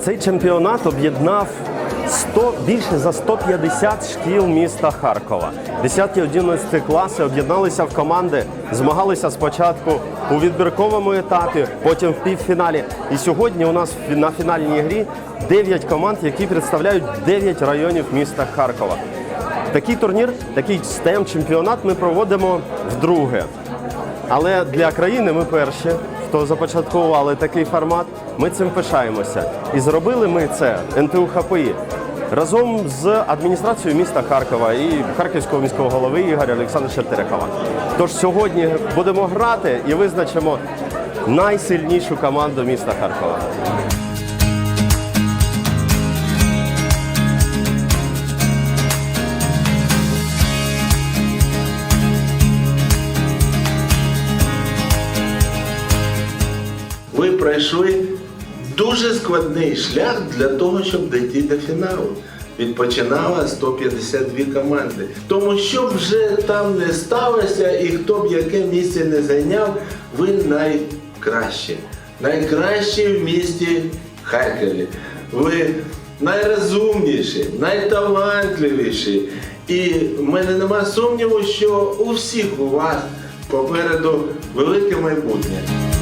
Цей чемпіонат об'єднав 100, більше за 150 шкіл міста Харкова. 10-11 класи об'єдналися в команди, змагалися спочатку у відбірковому етапі, потім в півфіналі. І сьогодні у нас на фінальній грі 9 команд, які представляють 9 районів міста Харкова. Такий турнір, такий stem чемпіонат ми проводимо вдруге. Але для країни ми перші, хто започаткували такий формат. Ми цим пишаємося. І зробили ми це НТУ ХПІ разом з адміністрацією міста Харкова і Харківського міського голови Ігоря Олександровича Терехова. Тож сьогодні будемо грати і визначимо найсильнішу команду міста Харкова. Пройшли дуже складний шлях для того, щоб дійти до фіналу. Відпочинало 152 команди. Тому що б вже там не сталося і хто б яке місце не зайняв, ви найкращі. Найкращі в місті Харкові. Ви найрозумніші, найталантливіші. І в мене нема сумніву, що у всіх у вас попереду велике майбутнє.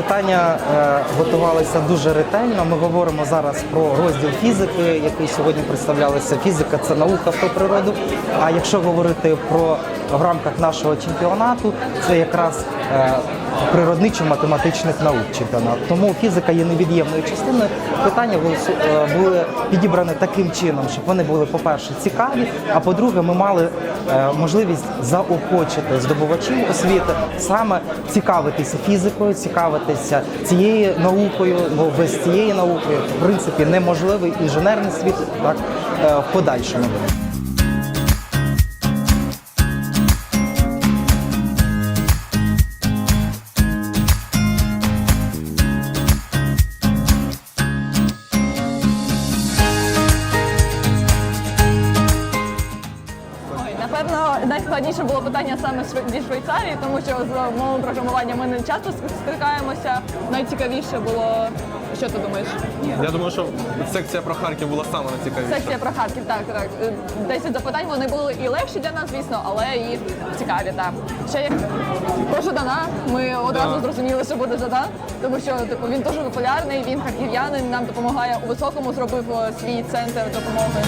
Питання е, готувалися дуже ретельно. Ми говоримо зараз про розділ фізики, який сьогодні представлялися. Фізика це наука про природу. А якщо говорити про в рамках нашого чемпіонату, це якраз е, природничо-математичних наук чемпіонат. Тому фізика є невід'ємною частиною. Питання були, е, підібрані таким чином, щоб вони були, по-перше, цікаві, а по-друге, ми мали е, можливість заохочити здобувачів освіти саме цікавитися фізикою, цікавитися цією наукою, бо без цієї науки, в принципі, неможливий інженерний світ так в подальшому. Найскладніше було питання саме зі Швейцарії, тому що з мовою програмування ми не часто стикаємося. Найцікавіше було, що ти думаєш? Я думаю, що секція про Харків була саме найцікавіша. Секція про Харків, так, так. Е, 10 запитань вони були і легші для нас, звісно, але і цікаві. Так. Ще як про Жадана, ми одразу зрозуміли, що буде Жадан, тому що типу, він дуже популярний, він харків'янин, нам допомагає у високому, зробив е, свій центр допомоги.